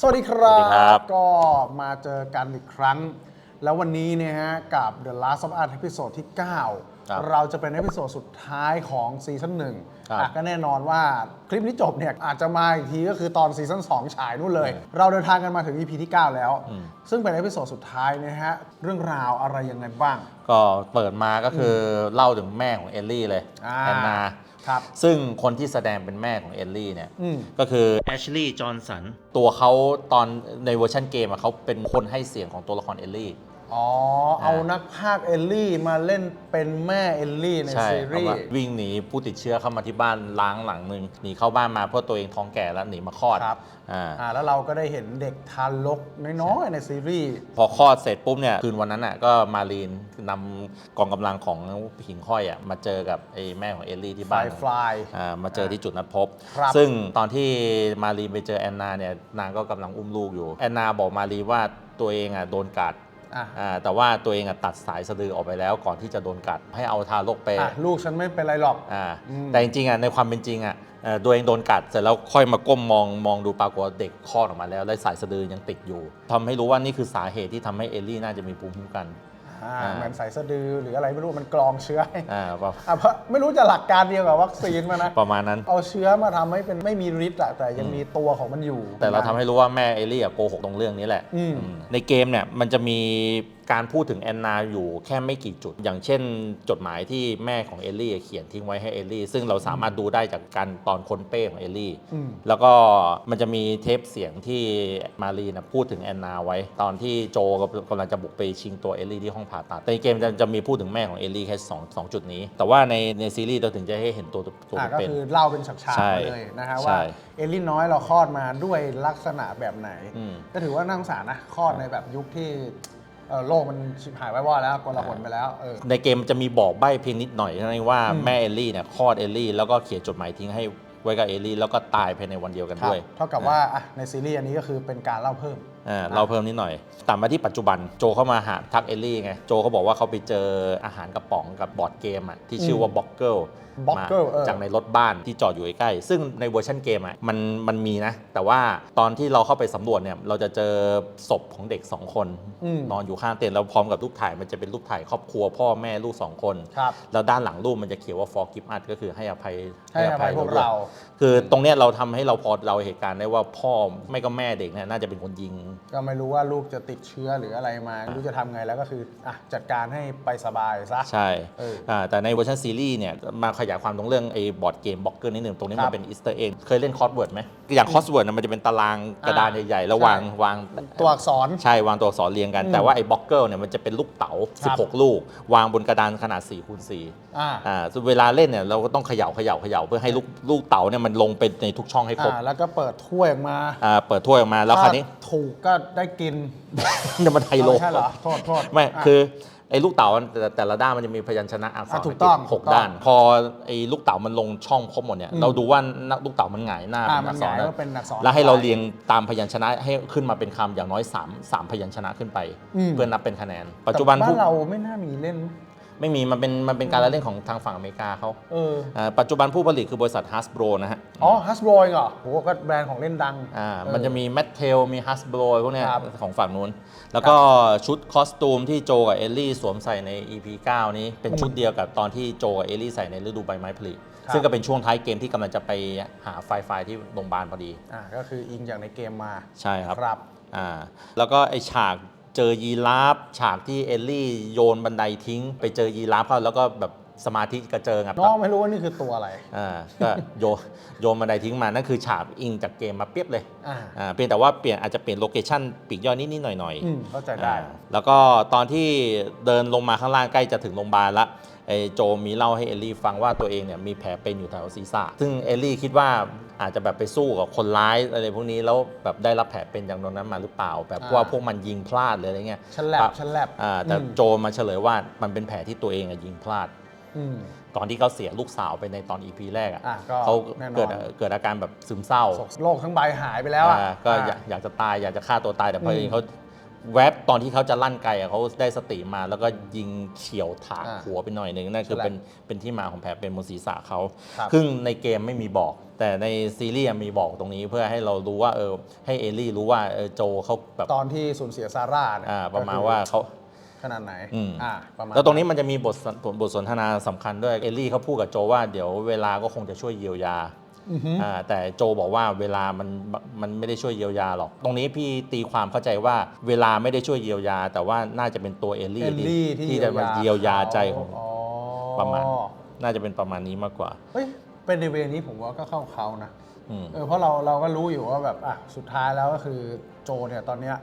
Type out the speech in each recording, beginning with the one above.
สวัสดีครับสวัสดีครับ ก็มาเจอกันอีกครั้ง แล้ววันนี้เนี่ยฮะกับ The Last of Us ตอนที่ ครับ9เราจะเป็นเอพิโซดสุดท้ายของซีซั่นหนึ่งครับอะก็แน่นอนว่าคลิปนี้จบเนี่ยอาจจะมาอีกทีก็คือตอนซีซั่น2 ฉายนู่นเลย เราเดินทางกันมาถึง EP ที่ 9 แล้ว อืม ซึ่งเป็นเอพิโซดสุดท้ายนะฮะ เรื่องราวอะไรยังไงบ้าง ก็เปิดมาก็คืออเล่าถึงแม่ของเอลลี่เลยอ่า แอนนา ครับ ซึ่งคนที่แสดงเป็นแม่ของเอลลี่เนี่ย อืม ก็คือแอชลีย์จอห์นสันตัวเขาตอนในเวอร์ชันเกมอะเขาเป็นคนให้เสียงของตัวละครเอลลี่ อ๋อ เอานักพากย์เอลลี่มาเล่นเป็นแม่เอลลี่ในใช่ซีเอารีว่าส์วิ่งหนีผู้ติดเชื้อเข้ามาที่บ้านล้างหลังหนึ่งหนีเข้าบ้านมาเพราะตัวเองท้องแก่แล้วหนีมาคลอดครับ อ่า อ่าแล้วเราก็ได้เห็นเด็กทารกน้อยๆในซีรีส์ พอคลอดเสร็จปุ๊บเนี่ยคืนวันนั้นอะก็มารีนนำกองกำลังของหิงห้อยอะมาเจอกับไอ้แม่ของเอลลี่ที่บ้าน Firefly อ่ามาเจอที่จุดนัดพบ ครับซึ่งตอนที่มารีนไปเจอแอนนาเนี่ยนางก็กำลังอุ้มลูกอยู่ แอนนาบอกมารีว่าตัวเองอะโดนกัด อะอ่าแต่ว่าตัวเองอะตัดสายสะดือออกไปแล้วก่อนที่จะโดนกัดให้เอาทารกไปอะลูกฉันไม่เป็นไรหรอก อ่าอืม แต่จริงๆอะในความเป็นจริงอะเอ่อตัวเองโดนกัดเสร็จแล้วค่อยมาก้มมองมองดูปรากฏว่าเด็กคลอดออกมาแล้วและสายสะดือยังติดอยู่ทำให้รู้ว่านี่คือสาเหตุที่ทำให้เอลลี่น่าจะมีภูมิคุ้มกัน อ่าอ่า เหมือนใส่สะดือหรืออะไรไม่รู้มันกรองเชื้อให้อ่าประอะเพราะไม่รู้จะหลักการเดียวกับวัคซีนมานะ ประมาณนั้น เอาเชื้อมาทำให้เป็นไม่มีฤทธิ์อะแต่ยังมีตัวของมันอยู่ แต่เราทำให้รู้ว่าแม่เอลลี่อะโกหกตรงเรื่องนี้แหละอืม อืมในเกมเนี่ยมันจะมี การพูดถึงแอนนาอยู่แค่ไม่กี่จุด อย่างเช่น จดหมายที่แม่ของเอลลี่เขียนทิ้งไว้ให้เอลลี่ ซึ่งเราสามารถดูได้จากการตอนค้นเป้ของเอลลี่อืมแล้วก็มันจะมีเทปเสียงที่มารีนะพูดถึงแอนนาไว้ ตอนที่โจกำลังจะบุกไปชิงตัวเอลลี่ที่ห้องผ่าตัดแต่ในเกมจะจะมีพูดถึงแม่ของเอลลี่แค่สองสองจุดนี้ แต่ว่าในในซีรีส์เราถึงจะให้เห็นตัวตัวอะก็เป็นคือเล่าเป็นฉากๆใช่มาเลยนะฮะใช่ว่าเอลลี่น้อยเราคลอดมาด้วยลักษณะแบบไหนอืมก็ถือว่าน่าสงสารนะคลอดในแบบยุคที่ เอ่อโลกมันชิบหายไว้วอดแล้วกลาหนไปแล้วเออในเกมจะมีบอกใบ้เพียงนิดหน่อยเท่านั้นเองว่าอืมแม่เอลลี่เนี่ยคลอดเอลลี่แล้วก็เขียนจดหมายทิ้งให้ไว้กับเอลลี่แล้วก็ตายภายในวันเดียวกันครับด้วย เท่ากับว่าอะในซีรีส์อันนี้ก็คือเป็นการเล่าเพิ่ม อ่าเราเพิ่มนิดหน่อยตัดมาที่ปัจจุบันโจเข้ามาหาทักเอลลี่ไงโจเขาบอกว่าเขาไปเจออาหารกระป๋องกับบอร์ดเกมอะที่ชื่อว่าบ็อกเกิล Boggle เออ จากในรถบ้านที่จอดอยู่ใกล้ๆซึ่งในเวอร์ชันเกมอะมันมันมีนะ แต่ว่าตอนที่เราเข้าไปสำรวจเนี่ยเราจะเจอศพของเด็ก 2 คน อืมนอนอยู่ข้างเตียงแล้วพร้อมกับรูปถ่ายมันจะเป็นรูปถ่ายครอบครัวพ่อแม่ลูกสองคน ครับ แล้วด้านหลังรูปมันจะเขียนว่า forgive us ก็คือให้อภัยให้อภัยพวกเราคือตรงเนี้ยเราทำให้เราพอเราเหตุการณ์ได้ว่าพ่อไม่ก็แม่เด็กเนี่ยน่าจะเป็นคนยิง ก็ไม่รู้ว่าลูกจะติดเชื้อหรืออะไรมาไม่รู้จะทำไงแล้วก็คืออะจัดการให้ไปสบายซะ ใช่เอออ่าแต่ในเวอร์ชันซีรีส์เนี่ยมาขยายความตรงเรื่องไอ้บอร์ดเกมบล็อกเกอร์นิดหนึ่งตรงนี้ครัมับนเป็นอีสเตอร์เองเคยเล่นคอร์สเวิร์ดไหมอย่างคอร์สเวิร์ดมันจะเป็นตารางกระดานอ่าใหญ่ๆแล้วใช่วางวาง ตัวอักษร ใช่ วางตัวอักษรเรียงกันอืมแต่ว่าไอ้บล็อกเกอร์เนี่ยมันจะเป็นลูกเต๋า ครับ 16 ลูก วางบนกระดานขนาด4คูณ4อ่า อ่าส่วนเวลาเล่นเนี่ยเราก็ต้องเขย่าเขย่าเขย่าเพื่อให้ลูกลูกเต๋าเนี่ยมันลงไปในทุกช่องให้ครบ อ่าแล้วก็เปิดถ้วยออกมาอ่าเปิดถ้วยออกมาแล้วคราวนี้ ถ้ถูกก็ได้กินเนี่ยมันไฮโลไม่ใช่เหรอ โทษโทษไม่ะ คือไอ้ลูกเต๋าแต่แต่ละด้านมันจะมีพยัญชนะอักษรอะถูกต้องหกถูกต้องด้าน พอไอ้ลูกเต๋ามันลงช่องครบหมดเนี่ยอืม เราดูว่าลูกเต๋ามันหงายหน้าอ่าเป็นมัอันกหษรงายนะว่าเป็นอักษร แล้วให้เราเรียงตามพยัญชนะให้ขึ้นมาเป็นคำอย่างน้อย3 3พยัญชนะขึ้นไป อืม เพื่อนับเป็นคะแนน ปัจจุบันแต่ผู้บ้านเราไม่น่ามีเล่น ไม่มีมันเป็นมันเป็นการละเล่นของทางฝั่งอเมริกาเขาเอออ่าปัจจุบันผู้ผลิตคือบริษัท Hasbro นะฮะอ๋อฮัสโบรยเหรอโหก็แบรนด์ของเล่นดัง อ่าเออมันจะมีแมทเทลมีฮัสโบรพวกเนี้ยครับ ของฝั่งนู้น แล้วก็ชุดคอสตูมที่โจกับเอลลี่สวมใส่ใน EP 9 นี้เป็นชุดเดียวกับตอนที่โจกับเอลลี่ใส่ในฤดูใบไม้ผลิครับซึ่งก็เป็นช่วงท้ายเกมที่กำลังจะไปหาไฟไฟที่โรงพยาบาลพอดี อ่าก็คืออิงจากในเกมมาใช่ครับ ครับ อ่าแล้วก็ไอฉาก เจอยีราฟฉากที่เอลลี่โยนบันไดทิ้ง ไปเจอยีราฟเข้าแล้วก็แบบ สมาธิกระเจิงอะน้องไม่รู้ว่านี่คือตัวอะไรอ่าก็โยนโยนบันไดทิ้งมานั่นคือฉากอิงจากเกมมาเปียบเลยอ่าอ่าเพียงแต่ว่าเปลี่ยนอาจจะเปลี่ยนโลเคชั่นปีกย่อยนิดๆหน่อยๆอืมเข้าใจได้อ่าแล้วก็ตอนที่เดินลงมาข้างล่างใกล้จะถึงโรงพยาบาลละไอ้โจมีเล่าให้เอลลี่ฟังว่าตัวเองเนี่ยมีแผลเป็นอยู่แถวศีรษะ ซึ่งเอลลี่คิดว่าอาจจะแบบไปสู้กับคนร้ายอะไรพวกนี้แล้วแบบได้รับแผลเป็นอย่างตรงนั้นมาหรือเปล่า แบบอ่าว่าพวกมันยิงพลาดหรืออะไรเงี้ยฉันแลบอะฉันแลบอ่าแต่อืมโจมาเฉลยว่ามันเป็นแผลที่ตัวเองอะยิงพลาดอืม ตอนที่เขาเสียลูกสาวไปในตอนอีพีแรกอะอะก็เขาแน่นอน เกิดเกิดอาการแบบซึมเศร้าโลกทั้งใบหายไปแล้วอะ อ่าก็อยากอยากจะตายอยากจะฆ่าตัวตายแต่พอดีอืมเขาแวบตอนที่เขาจะลั่นไกอะเขาได้สติมาแล้วก็ยิงเฉียวถากอ่าหัวไปหน่อยหนึ่งนั่นคือใช่เป็นเป็นที่มาของแผลเป็นบนศีรษะเขาครับ ซึ่งในเกมไม่มีบอก แต่ในซีรีส์มีบอกตรงนี้เพื่อให้เรารู้ว่าเออให้เอลลี่รู้ว่าเออโจเขาแบบ ตอนที่สูญเสียซาร่าเนี่ยอ่าประมาณก็คือว่าเขาข นาดไหนอืม อ่าประมาณแล้วตรงนี้มันจะมีบทสนบทสนทนาสำคัญด้วย เอลลี่เขาพูดกับโจว่าเดี๋ยวเวลาก็คงจะช่วยเยียวยาอือฮึ อ่าแต่โจบอกว่าเวลามันมันไม่ได้ช่วยเยียวยาหรอก ตรงนี้พี่ตีความเข้าใจว่าเวลาไม่ได้ช่วยเยียวยา แต่ว่าน่าจะเป็นตัวเอลเอลี่ลลี่ที่ที่จะมาเยียวยาใจของ อ๋อประมาณ น่าจะเป็นประมาณนี้มากกว่าเฮ้ยเป็นในเวนี้ผมว่าก็เข้าเขานะอืม เออเพราะเราเราก็รู้อยู่ว่าแบบอะสุดท้ายแล้วก็คือโจเนี่ยตอนเนี้ย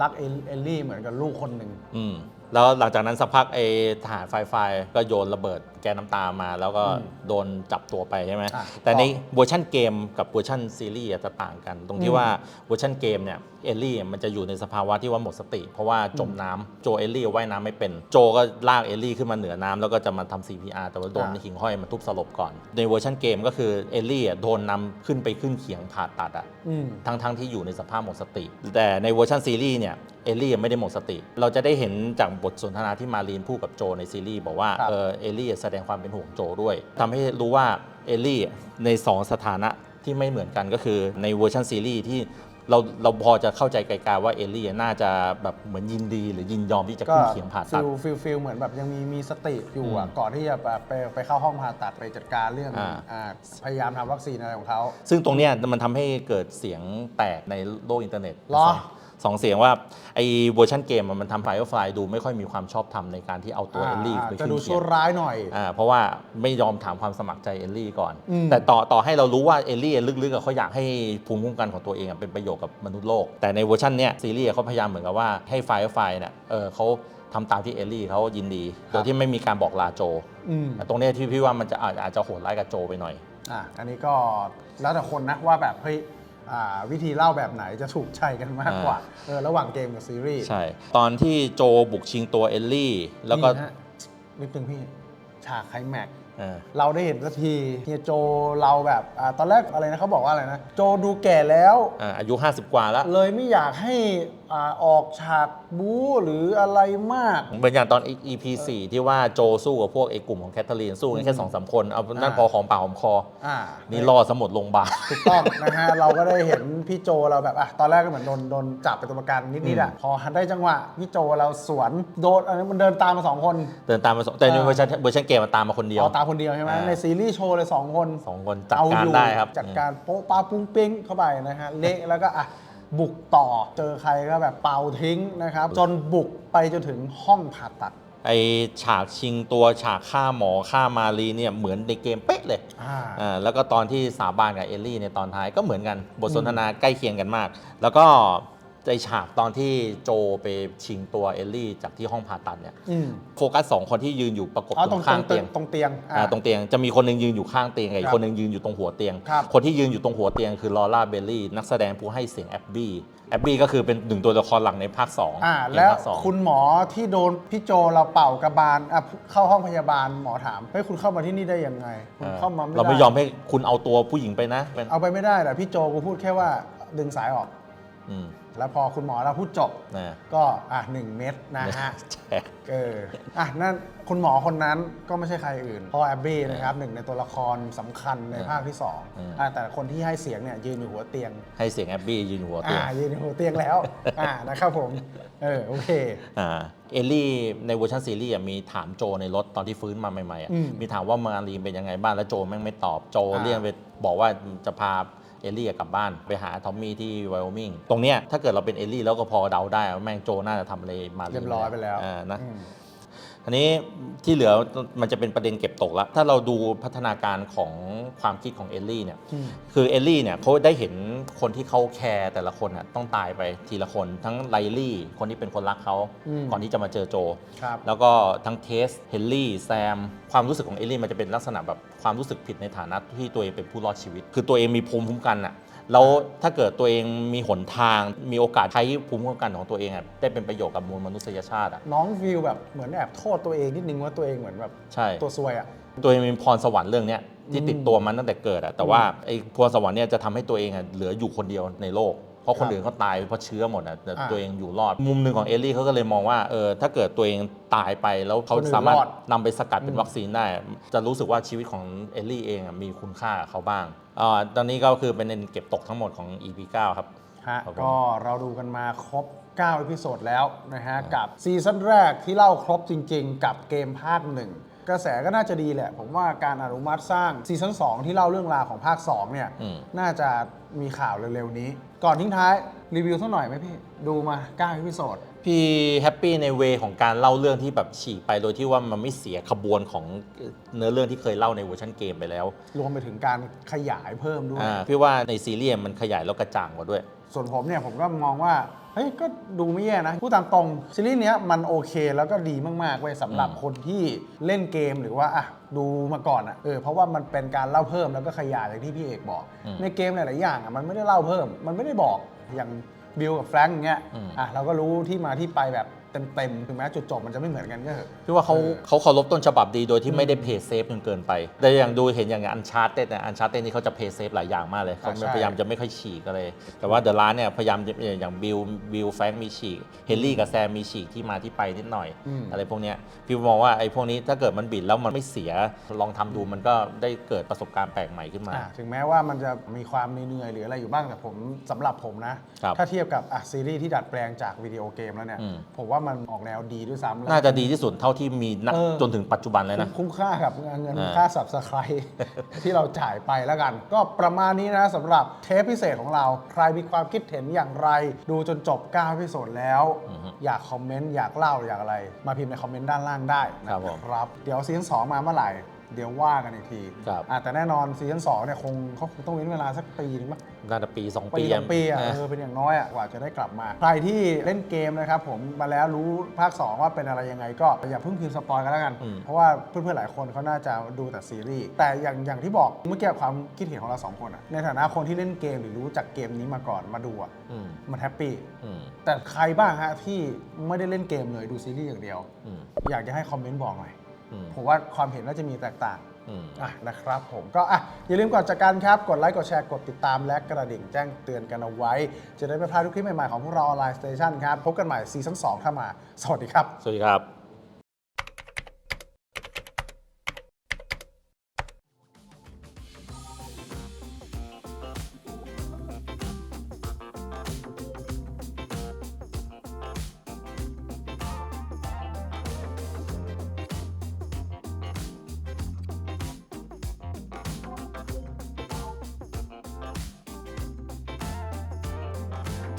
รักเอลเอลลี่เหมือนกับลูกคนหนึ่ง อืม แล้วหลังจากนั้นสักพักไอ้ทหารไฟไฟก็โยนระเบิดแก๊สน้ำตามา แล้วก็อืมโดนจับตัวไปใช่ไหมอะแต่ในเวอร์ชันเกมกับเวอร์ชันซีรีส์จะต่างกัน ตรงอืที่มว่าเวอร์ชันเกมเนี่ยเอลลี่มันจะอยู่ในสภาวะที่ว่าหมดสติ เพราะว่าจมน้ำโจเอลลี่ว่ายน้ำไม่เป็น โจก็ลากเอลลี่ขึ้นมาเหนือน้ำแล้วก็จะมาทำ CPR แต่ว่าโดนอะ หิ่งห้อยมาทุบสลบก่อน ในเวอร์ชันเกมก็คือเอลลี่อะโดนนำขึ้นไปขึ้นเขียงผ่าตัดอะอืม ทั้งทั้งที่อยู่ในสภาพหมดสติ แต่ในเวอร์ชันซีรีส์เนี่ยเอลลี่ยังไม่ได้หมดสติ เราจะได้เห็นจากบทสนทนาที่มารีนพูดกับโจในซีรีส์บอกว่าครับ เออเอลลี่แสดงความเป็นห่วงโจด้วยทำให้รู้ว่าเอลลี่ใน2สถานะที่ไม่เหมือนกันก็คือในเวอร์ชันซีรีส์ที่เราเราพอจะเข้าใจไกลๆว่าเอลลี่น่าจะแบบเหมือนยินดีหรือยินยอมที่จะก็ขึ้นเขียงผ่าตัฟิดลฟิลฟิลเหมือนแบบยังมีมีสติอยู่อะอืมก่อนที่จะแบบไปไปเข้าห้องผ่าตัดไปจัดการเรื่องอ่า อ่าพยายามทำวัคซีนอะไรของเขา ซึ่งตรงเนี้ยมันทำให้เกิดเสียงแตกในโลกอินเทอร์เน็ตเหรอ สองสองเสียงว่าไอ้เวอร์ชันเกมอะมันทำไฟฟลายดูไม่ค่อยมีความชอบธรรมในการที่เอาตัวเอลลี่อ่าไปจะขึ้นดูเขีชั่ยวงร้ายหน่อยอ่าเพราะว่าไม่ยอมถามความสมัครใจเอลลี่ก่อนอืมแต่ต่อต่อให้เรารู้ว่าเอลลี่ลึกๆอะเขาอยากให้ภูมิคุ้มกันของตัวเองอะเป็นประโยชน์กับมนุษย์โลก แต่ในเวอร์ชันเนี้ยซีรีส์เขาพยายามเหมือนกับว่าให้ไฟฟลายเนี่ยเออเขาทำตามที่เอลลี่เขายินดีโดยที่ไม่มีการบอกลาโจอืมตรงเนี้ยที่พี่ว่ามันจะอาจอาจจะโหดร้ายกับโจไปหน่อยอะอันนี้ก็แล้วแต่คนนะว่าแบบเฮ้ยอ่า วิธีเล่าแบบไหนจะถูกใจกันมากกว่าเออระหว่างเกมกับซีรีส์ใช่ ตอนที่โจบุกชิงตัวเอลลี่ แล้วก็นี่ฮะนิดนึงพี่ฉากไคลแม็กซ์เออเราได้เห็นสักทีเฮียโจเราแบบอาตอนแรกอะไรนะเขาบอกว่าอะไรนะ โจดูแก่แล้วอ่าอายุ 50 กว่าแล้ว เลยไม่อยากให้ อาออกฉากบู๊หรืออะไรมากเหมือนอย่างตอน EP 4 ที่ว่าโจสู้กับพวกไอ้กลุ่มของแคทเธอรีนสู้กันแค่สองสามคน เอานั่นอ่าพอหอมปากหอมคอ อ่านี่รอสมุดโรงพยาบาล ถูกต้องนะฮะ เราก็ได้เห็นพี่โจเราแบบอะตอนแรกก็เหมือนโดนโดนจับไปนตัวประกันนิดๆอะพอได้จังหวะพี่โจเราสวนโดนอันนี้มันเดินตามมาสองคนเดินตามมาสองแต่ในอ่าเวอร์ชันเวอร์ชันเกมมันตามมาคนเดียว เอาตามคนเดียวใช่ไหมอ่า ในซีรีส์โชว์เลยสองคน สองคนจัดเอาการอยู่ได้ครับจัดการโป๊ะปาปุ้งปิ้งเข้าไปนะฮะเละแล้วก็อะ บุกต่อเจอใครก็แบบเป่าทิ้งนะครับ จนบุกไปจนถึงห้องผ่าตัด ไอฉากชิงตัวฉากฆ่าหมอฆ่ามารีเนี่ยเหมือนในเกมเป๊ะเลยอ่า อ่าแล้วก็ตอนที่สาบานกับเอลลี่ในตอนท้ายก็เหมือนกันบทสนทนาใกล้เคียงกันมาก แล้วก็ ในฉากตอนที่โจไปชิงตัวเอลลี่จากที่ห้องผ่าตัดเนี่ยอืมโฟกัสสองคนที่ยืนอยู่ประกบอ๋อตตรรงงตรข้างงเตียง ตรงเตียงอ่าตรงเตียงจะมีคนหนึ่งยืนอยู่ข้างเตียงกับอีครักบคนหนึ่งยืนอยู่ตรงหัวเตียง ครับคนที่ยืนอยู่ตรงหัวเตียงคือลอร่าเบลลี่นักแสดงผู้ให้เสียงแอบบี้แอบบี้ก็คือเป็นหนึ่งตัวละครหลักในภาค2อ่าแล้วภาคสองคุณหมอที่โดนพี่โจเราเป่ากระบาลอะเข้าห้องพยาบาลหมอถามเฮ้ยคุณเข้ามาที่นี่ได้ยังไง คุณอ่าเข้ามาไม่ได้ เราไม่ยอมให้คุณเอาตัวผู้หญิงไปนะเป็นเอาไปไม่ได้แต่พี่โจกูพูดแค่ว่าดึงสายออก อืม แล้วพอคุณหมอเราพูดจบนะก็อะหนึ่งเม็ดนะฮะแชร์เอออะนั่นคุณหมอคนนั้นก็ไม่ใช่ใครอื่นพ่อแอบบี้นะครับหนึ่งในตัวละครสำคัญในภาคที่สองอืมอะแต่คนที่ให้เสียงเนี่ยยืนอยู่หัวเตียง ให้เสียงแอบบี้ยืนหัวเตียอ่างยืนอยู่หัวเตียงแล้วอ่านะครับผมเออโอเคอ่าเอลลี่ในเวอร์ชันซีรีส์อะมีถามโจในรถตอนที่ฟื้นมาใหม่ๆอะอืมมีถามว่ามารีนเป็นยังไงบ้างแล้วโจแม่งไม่ตอบโจอ่าเรียกไปบอกว่าจะพา เอลลี่กลับบ้านไปหาทอมมี่ที่ไวโอมิงตรงเนี้ยถ้าเกิดเราเป็นเอลลี่แล้วก็พอเดาได้ว่าแม่งโจน่าจะทำอะไรมารีนเรียบร้อยไปแล้ว อ่านะ อืม อันนี้ที่เหลือมันจะเป็นประเด็นเก็บตกแล้ว ถ้าเราดูพัฒนาการของความคิดของเอลลี่เนี่ยอืมคือเอลลี่เนี่ยเขาได้เห็นคนที่เขาแคร์แต่ละคนน่ะต้องตายไปทีละคน ทั้งไลลี่ คนที่เป็นคนรักเขาอืมก่อนที่จะมาเจอโจครับแล้วก็ทั้งเทสเฮนรี่แซม ความรู้สึกของเอลลี่มันจะเป็นลักษณะแบบความรู้สึกผิดในฐานะที่ตัวเองเป็นผู้รอดชีวิต คือตัวเองมีภูมิคุ้มกันอะ แล้วถ้าเกิดตัวเองมีหนทางมีโอกาสใช้ภูมิคุ้มกันของตัวเองอะได้เป็นประโยชน์กับมวลมนุษยชาติอะน้องฟิลแบบเหมือนแอบโทษตัวเองนิดนึงว่าตัวเองเหมือนแบบใช่ตัวซวยอะ ตัวเองมีพรสวรรค์เรื่องเนี้ยที่ติดตัวมันตั้งแต่เกิดอะแต่ว่าไอ้พรสวรรค์เนี่ยจะทำให้ตัวเองอะเหลืออยู่คนเดียวในโลกเพ ราะราะคนครับอื่นเขาตายเพราะเชื้อหมดอะแต่อ่าตัวเองอยู่รอด มุมหนึ่งของเอลลี่เขาก็เลยมองว่าเออถ้าเกิดตัวเองตายไปแล้วเขาคนอื่นสามารถรอดนำไปสกัดเป็นอืมวัคซีนได้ จะรู้สึกว่าชีวิตของเอลลี่เองอะมีคุณค่ากับเขาบ้างอ่าตอนนี้ก็คือเป็นเก็บตกทั้งหมดของ EP 9ครับฮะครับผมก็เราดูกันมาครบ9เอพิโซดแล้วนะฮะกับซีซั่นแรกที่เล่าครบจริง ๆ กับเกมภาคหนึ่ง กระแสก็น่าจะดีแหละ ผมว่าการอนุมัติสร้างซีซั่น2ที่เล่าเรื่องราวของภาค 2 เนี่ย อืม น่าจะมีข่าวเร็วๆนี้ ก่อนทิ้งท้ายรีวิวสักหน่อยไหมพี่ ดูมา9เอพิโซด พี่แฮปปี้ในเวของการเล่าเรื่องที่แบบฉีกไปโดยที่ว่ามันไม่เสียขบวนของเนื้อเรื่องที่เคยเล่าในเวอร์ชันเกมไปแล้วรวมไปถึงการขยายเพิ่มด้วย อ่าพี่ว่าในซีรีส์มันขยายแล้วกระจ่างกว่าด้วย ส่วนผมเนี่ยผมก็มองว่าเฮ้ยก็ดูไม่แย่นะพูดตามตรงซีรีส์เนี้ยมันโอเคแล้วก็ดีมากๆเว้ยสำหรับอืมคนที่เล่นเกมหรือว่าอะดูมาก่อนอะเออเพราะว่ามันเป็นการเล่าเพิ่มแล้วก็ขยายอย่างที่พี่เอกบอกในเกมหลายๆอย่างอะมันไม่ได้เล่าเพิ่ม มันไม่ได้บอกอย่างบิลกับแฟรงค์อย่างเงี้ยอะเราก็รู้ที่มาที่ไปแบบ เต็มๆถึงแม้จุดจบมันจะไม่เหมือนกันก็เถอะ พี่ว่าเขาเออ เขาเคารพต้นฉบับดีโดยที่ไม่ได้เพย์เซฟจนเกินไป แต่อย่างดูเห็นอย่างอันชาร์เต็ดเนี่ยอันชาร์เต็ดนี่เขาจะเพย์เซฟหลายอย่างมากเลยเขาอ่าใช่ พยายามจะไม่ค่อยฉีกอะไรแต่ว่าเดอะร้านเนี่ยพยายามจะอย่างบิลบิลแฟรงค์มีฉีกเฮนรี่กับแซมมีฉีกที่มาที่ไปนิดหน่อย อืม อะไรพวกเนี้ยพี่มองว่าไอ้พวกนี้ถ้าเกิดมันบิดแล้วมันไม่เสียลองทำดูมันก็ได้เกิดประสบการณ์แปลกใหม่ขึ้นมา อะถึงแม้ว่ามันจะมีความเหนื่อยๆหรืออะไรอยู่บ้างแต่ผมสำหรับผมนะ ครับถ้าเทียบกับอะซีรีส์ที่ดัดแปลงจากวิดีโอเกมแล้วเนี่ย อืม ผมว่ามันออกแนวดีด้วยซ้ำแล้ว น่าจะดีที่สุดเท่าที่มีณเออ จนถึงปัจจุบันเลยนะ คุ้มค่ากับเงินอ่าค่าสับสไครที่เราจ่ายไปแล้วกัน ก็ประมาณนี้นะสำหรับเทปพิเศษของเรา ใครมีความคิดเห็นอย่างไร ดูจนจบ9พิโซดแล้ว อยากคอมเมนต์ อยากเล่าอยากอะไร มาพิมพ์ในคอมเมนต์ด้านล่างได้นะครับผม ครับ เดี๋ยวซีซั่นสองมาเมื่อไหร่ เดี๋ยวว่ากันอีกทีครับ อะแต่แน่นอนซีซั่นสองเนี่ยคงเขาคงต้องเว้นเวลาสักปีนึงมั้ง น่าจะปีสองปีปีสองปีอะนะ เออเป็นอย่างน้อยอะกว่าจะได้กลับมา ใครที่เล่นเกมนะครับผมมาแล้วรู้ภาค 2 ว่าเป็นอะไรยังไงก็อย่าเพิ่งพิมพ์สปอยกันแล้วกัน อืม เพราะว่าเพื่อนๆหลายคนเขาน่าจะดูแต่ซีรีส์แต่อย่างอย่างที่บอกเมื่อกี้ความคิดเห็นของเราสองคนอะในฐานะคนที่เล่นเกมหรือรู้จักเกมนี้มาก่อนมาดูอะอืมมันแฮปปี้อืมแต่ใครบ้างฮะที่ไม่ได้เล่นเกมเลยดูซีรีส์อย่างเดียว อืมอยากจะให้คอมเมนต์บอกหน่อยอืม ผมว่าความเห็นน่าจะมีแตกต่างอืมอะนะครับผมก็อะอย่าลืมก่อนจากกันครับ กดไลค์ กดแชร์ กดติดตามและกระดิ่งแจ้งเตือนกันเอาไว้ จะได้ไม่พลาดทุกคลิปใหม่ๆของพวกเราออนไลน์สเตชันครับ พบกันใหม่ซีซั่น2ถ้ามา สวัสดีครับ สวัสดีครับ